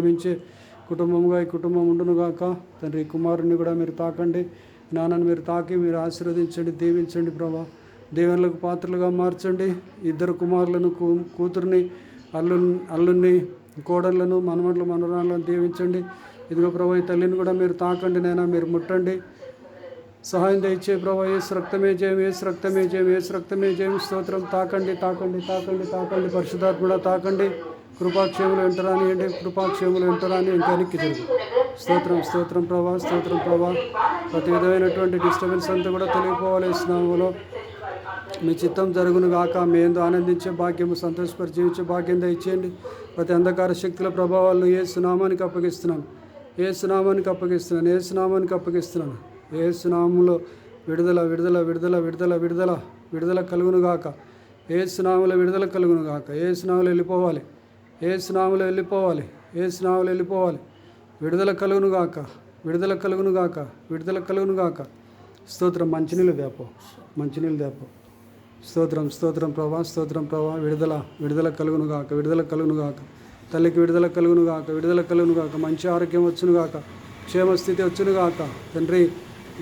ప్రేమించే కుటుంబంగా ఈ కుటుంబం ఉండును గాక తండ్రి కుమారుని కూడా మీరు తాకండి. నాన్నని మీరు తాకి మీరు ఆశీర్వదించండి దీవించండి ప్రభా. దేవుళ్ళకు పాత్రలుగా మార్చండి. ఇద్దరు కుమారులను కూ కూతుర్ని అల్లు అల్లుని కోడళ్ళను మనమడ్లు మనవరాలను దీవించండి. ఇదిగో ప్రభా ఈ తల్లిని కూడా మీరు తాకండి నైనా మీరు ముట్టండి. సహాయం దయచే ప్రభా ఏసు రక్తమే జయం ఏసు రక్తమే జయం ఏసు రక్తమే జయం. స్తోత్రం తాకండి తాకండి తాకండి తాకండి. పరిశుద్ధాత్మ తాకండి. కృపాక్షేములు ఎంటరానియండి కృపాక్షేములు ఎంటరాని ఇంకా వెనక్కి జరుగు స్తోత్రం స్తోత్రం ప్రభా స్తోత్రం ప్రభా. ప్రతి విధమైనటువంటి డిస్టర్బెన్స్ అంతా కూడా తెలియపోవాలి స్నామంలో. మీ చిత్తం జరుగును గాక. మీ ఎందు ఆనందించే భాగ్యము సంతోషపరి జీవించే భాగ్యం దయచేయండి. ప్రతి అంధకార శక్తుల ప్రభావాలను ఏ సునామానికి అప్పగిస్తున్నాను. ఏ సునామానికి అప్పగిస్తున్నాను. ఏ సునామానికి అప్పగిస్తున్నాను. ఏ సునామంలో విడుదల విడుదల విడుదల విడుదల విడుదల విడుదల కలుగును గాక. ఏ సునాముల విడుదల కలుగును గాక. ఏ సునాములు వెళ్ళిపోవాలి. ఏ స్నాములు వెళ్ళిపోవాలి. ఏ స్నాములు వెళ్ళిపోవాలి. విడుదల కలుగును గాక. విడుదల కలుగును గాక. విడుదల కలుగును గాక. స్తోత్రం మంచినీళ్ళు దేపో. మంచినీళ్ళు దేపో. స్తోత్రం స్తోత్రం ప్రభా స్తోత్రం ప్రభా. విడుదల విడుదల కలుగును గాక. విడుదల కలుగును గాక. తల్లికి విడుదల కలుగును గాక. విడుదల కలుగును గాక. మంచి ఆరోగ్యం వచ్చును గాక. క్షేమస్థితి వచ్చును గాక. తండ్రి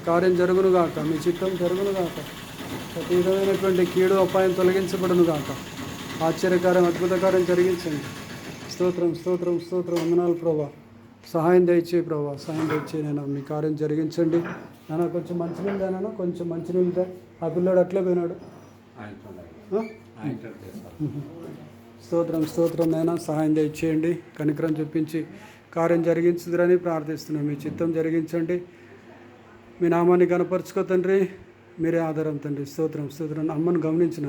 కార్యం జరుగును గాక. మీ చిత్తం జరుగును గాక. ప్రతి విధమైనటువంటి కీడు అపాయం తొలగించబడును గాక. ఆశ్చర్యకారం అద్భుతకారం జరిగించండి. స్తోత్రం స్తోత్రం స్తోత్రం. వందనాలు ప్రభా. సహాయం దయచే ప్రభా. సహాయం దయచే నేను మీ కార్యం జరిగించండి. నాన్న కొంచెం మంచినీళ్ళు దానా కొంచెం మంచినీళ్ళు దా ఆ పిల్లోడు అట్లే పోయినాడు. స్తోత్రం స్తోత్రం నైనా సహాయం దయచేయండి. కనికరం చూపించి కార్యం జరిగించుదురని ప్రార్థిస్తున్నాను మీ చిత్తం జరిగించండి. మీ నామాన్ని కనపరుచుకో తండ్రి. మీరే ఆధారం తండ్రి. స్తోత్రం స్తోత్రం. అమ్మను గమనించిన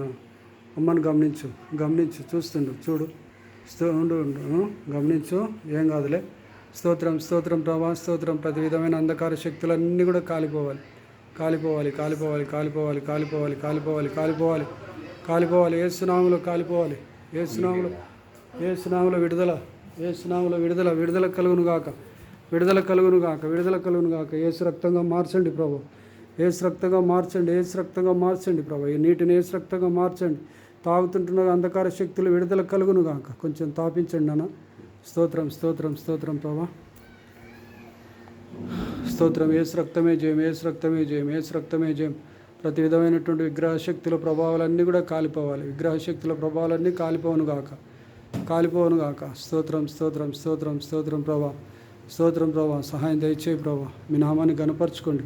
అమ్మను గమనించు గమనించు. చూస్తుండు చూడు. Sto ఉండు గమనించు ఏం కాదులే. స్తోత్రం స్తోత్రం ప్రభా స్తోత్రం. ప్రతి విధమైన అంధకార శక్తులన్నీ కూడా కాలిపోవాలి. కాలిపోవాలి కాలిపోవాలి కాలిపోవాలి కాలిపోవాలి కాలిపోవాలి కాలిపోవాలి. కాలిపోవాలి ఏ సునాములో కాలిపోవాలి. ఏ సునాములో ఏ సునాములో విడుదల. ఏ సునాములో విడుదల విడుదల కలుగును గాక. విడుదల కలుగును గాక విడుదల కలుగును గాక. ఏసు రక్తంగా మార్చండి ప్రభు. ఏసు రక్తంగా మార్చండి ఏసు రక్తంగా మార్చండి ప్రభు. ఈ నీటిని ఏసు రక్తంగా మార్చండి. తాగుతుంటున్న అంధకార శక్తులు విడుదల కలుగును గాక కొంచెం తాపించండి నాన్న. స్తోత్రం స్తోత్రం స్తోత్రం ప్రభా. స్తోత్రం ఏసు రక్తమే జయం ఏసు రక్తమే జయం ఏసు రక్తమే జయం. ప్రతి విధమైనటువంటి విగ్రహ శక్తుల ప్రభావాలన్నీ కూడా కాలిపోవాలి. విగ్రహ శక్తుల ప్రభావాలన్నీ కాలిపోవును గాక కాలిపోవును గాక స్తోత్రం స్తోత్రం స్తోత్రం స్తోత్రం ప్రభా. స్తోత్రం ప్రభా. సహాయం దయచేయి ప్రభా. మీ నామాన్ని గనపరచుకోండి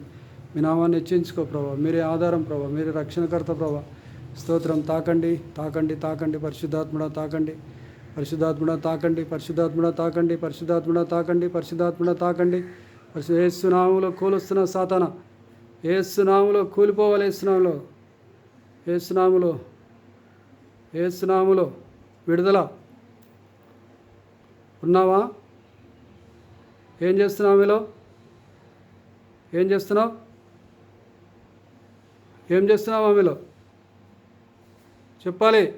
మీ నామాన్ని హెచ్చించుకో ప్రభా. మీరే ఆధారం ప్రభా. మీరే రక్షణకర్త ప్రభా. స్తోత్రం తాకండి తాకండి తాకండి పరిశుద్ధాత్మడ తాకండి. పరిశుద్ధాత్మడ తాకండి పరిశుద్ధాత్మడ తాకండి పరిశుద్ధాత్మడ తాకండి పరిశుద్ధాత్మడ తాకండి. పరిశు కూలుస్తున్న సాతాన ఏసునాములో కూలిపోవాలి ఏసునాములో ఏసునాములో ఏసునాములో విడుదల. ఉన్నావా? ఏం చేస్తున్నావు మీలో? ఏం చేస్తున్నావు? ఏం చేస్తున్నావు ఆమెలో చెప్పాలి.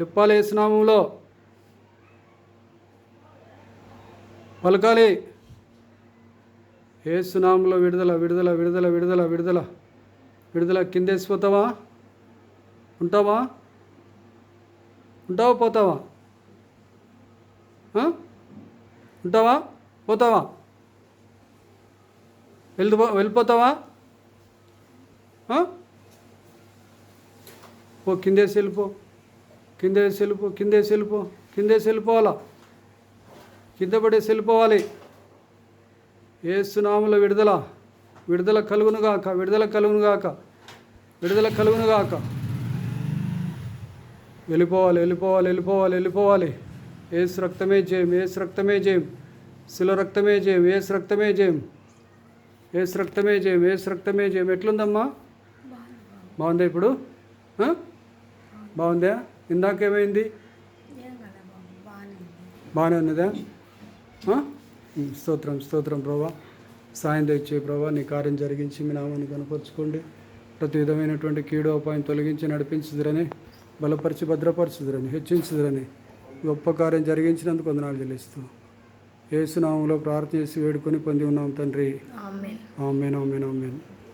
చెప్పాలి స్నామంలో పలకాలి. ఏసునామంలో విడుదల విడుదల విడుదల విడుదల విడుదల. విడుదల కిందేసిపోతావా ఉంటావా? ఉంటావా పోతావా? ఉంటావా? పోతావా? వెళ్ళిపో వెళ్ళిపోతావా? పో కిందేసి వెళ్ళిపో కిందేసి వెళ్ళిపో కిందేసి వెళ్ళిపో కిందేసి వెళ్ళిపోవాలా? కింద పడేసి వెళ్ళిపోవాలి. ఏసునాముల విడుదల విడుదల కలుగునుగాక విడుదల కలుగునుగాక విడుదల కలుగునుగాక వెళ్ళిపోవాలి వెళ్ళిపోవాలి వెళ్ళిపోవాలి వెళ్ళిపోవాలి. ఏసు రక్తమే జయం ఏసు రక్తమే జయం. శిల రక్తమే జయం ఏసు రక్తమే జయం. ఏసు రక్తమే జయం ఏసు రక్తమే జయం. ఎట్లుందమ్మా? బాగుందా. ఇప్పుడు? బాగుందా? ఇందాకేమైంది బాగానే ఉన్నదా? స్తోత్రం స్తోత్రం ప్రభా. సాయం తెచ్చే ప్రభా నీ కార్యం జరిగించి మీ నామాన్ని కనపరుచుకోండి. ప్రతి విధమైనటువంటి కీడు అపాయం తొలగించి నడిపించుదురని బలపరిచి భద్రపరచుదురని హెచ్చించుదురని గొప్ప కార్యం జరిగించినందుకు వందనాలు చెల్లిస్తూ ఏసునామంలో ప్రార్థన చేసి వేడుకొని పొంది ఉన్నాం తండ్రి. Amen amen amen.